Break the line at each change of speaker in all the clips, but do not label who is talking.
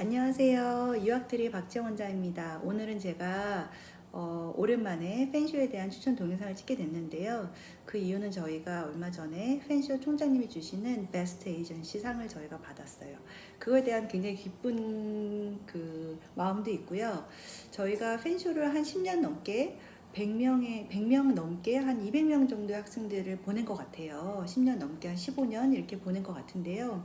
안녕하세요. 유학트리 박정원자입니다. 오늘은 제가 어, 오랜만에 팬쇼에 대한 추천 동영상을 찍게 됐는데요. 그 이유는 저희가 얼마 전에 팬쇼 총장님이 주시는 베스트 에이전시 상을 저희가 받았어요. 그거에 대한 굉장히 기쁜 그 마음도 있고요. 저희가 팬쇼를 한 10년 넘게 100명의 100명 넘게 한 200명 정도의 학생들을 보낸 것 같아요. 10년 넘게 한 15년 이렇게 보낸 것 같은데요.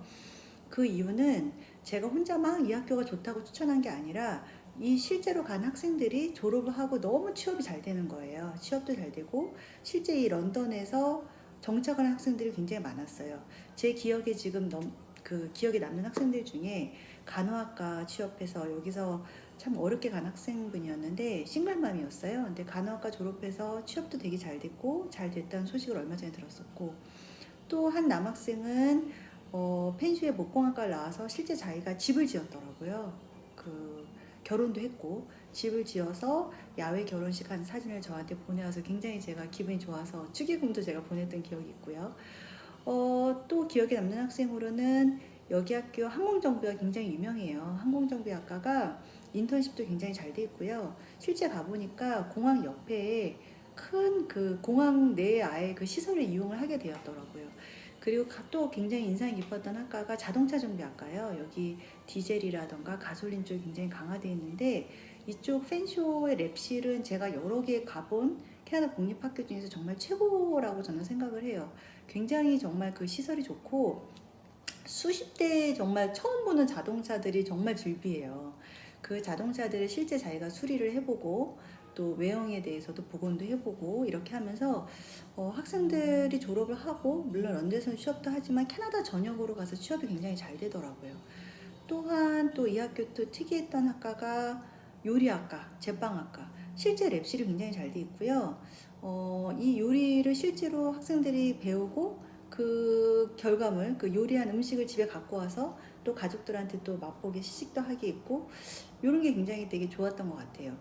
그 이유는 제가 혼자 막 이 학교가 좋다고 추천한 게 아니라 이 실제로 간 학생들이 졸업을 하고 너무 취업이 잘 되는 거예요. 취업도 잘 되고 실제 이 런던에서 정착한 학생들이 굉장히 많았어요. 제 기억에 지금 넘, 그 기억에 남는 학생들 중에 간호학과 취업해서 여기서 참 어렵게 간 학생분이었는데 싱글맘이었어요. 근데 간호학과 졸업해서 취업도 되게 잘 됐고 잘 됐다는 소식을 얼마 전에 들었었고 또 한 남학생은 어, 펜슈의 목공학과를 나와서 실제 자기가 집을 지었더라고요. 그 결혼도 했고 집을 지어서 야외 결혼식 한 사진을 저한테 보내와서 굉장히 제가 기분이 좋아서 축의금도 제가 보냈던 기억이 있고요. 어, 또 기억에 남는 학생으로는 여기 학교 항공정비가 굉장히 유명해요. 항공정비학과가 인턴십도 굉장히 잘 돼 있고요. 실제 가보니까 공항 옆에 큰 그 공항 내에 아예 그 시설을 이용을 하게 되었더라고요. 그리고 가- 또 굉장히 인상이 깊었던 학과가 자동차 정비 학과예요. 여기 디젤이라던가 가솔린 쪽이 굉장히 강화되어 있는데 이쪽 펜쇼의 랩실은 제가 여러 개 가본 캐나다 공립학교 중에서 정말 최고라고 저는 생각을 해요. 굉장히 정말 그 시설이 좋고 수십 대 정말 처음 보는 자동차들이 정말 즐비해요. 그 자동차들을 실제 자기가 수리를 해보고 또 외형에 대해서도 복원도 해보고 이렇게 하면서 어, 학생들이 졸업을 하고 물론 런던에서 취업도 하지만 캐나다 전역으로 가서 취업이 굉장히 잘 되더라고요. 또한 또 이 학교 또 특이했던 학과가 요리학과, 제빵학과. 실제 랩실이 굉장히 잘 돼 있고요. 어, 이 요리를 실제로 학생들이 배우고 그 결과물, 그 요리한 음식을 집에 갖고 와서 또 가족들한테 또 맛보게 시식도 하게 있고 이런 게 굉장히 되게 좋았던 것 같아요.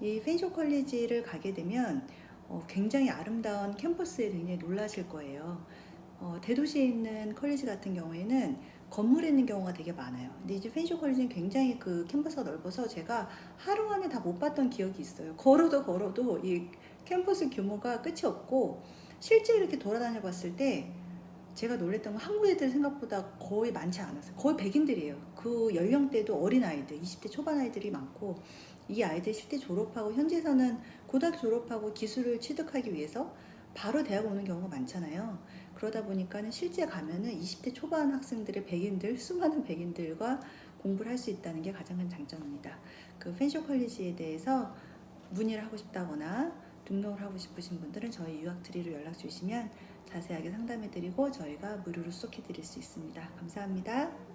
이 펜쇼 컬리지를 가게 되면 어, 굉장히 아름다운 캠퍼스에 굉장히 놀라실 거예요. 어, 대도시에 있는 컬리지 같은 경우에는 건물에 있는 경우가 되게 많아요. 근데 이제 펜쇼 컬리지는 굉장히 그 캠퍼스가 넓어서 제가 하루 안에 다 못 봤던 기억이 있어요. 걸어도 걸어도 이 캠퍼스 규모가 끝이 없고 실제 이렇게 돌아다녀 봤을 때 제가 놀랬던 건 한국 애들 생각보다 거의 많지 않았어요. 거의 백인들이에요. 그 연령대도 어린 아이들, 20대 초반 아이들이 많고 이 아이들 실제 졸업하고 현지에서는 고등학교 졸업하고 기술을 취득하기 위해서 바로 대학 오는 경우가 많잖아요. 그러다 보니까는 실제 가면은 20대 초반 학생들의 백인들, 수많은 백인들과 공부를 할 수 있다는 게 가장 큰 장점입니다. 그 펜쇼 컬리지에 대해서 문의를 하고 싶다거나 등록을 하고 싶으신 분들은 저희 유학트리로 연락 주시면 자세하게 상담해 드리고 저희가 무료로 수속해 드릴 수 있습니다. 감사합니다.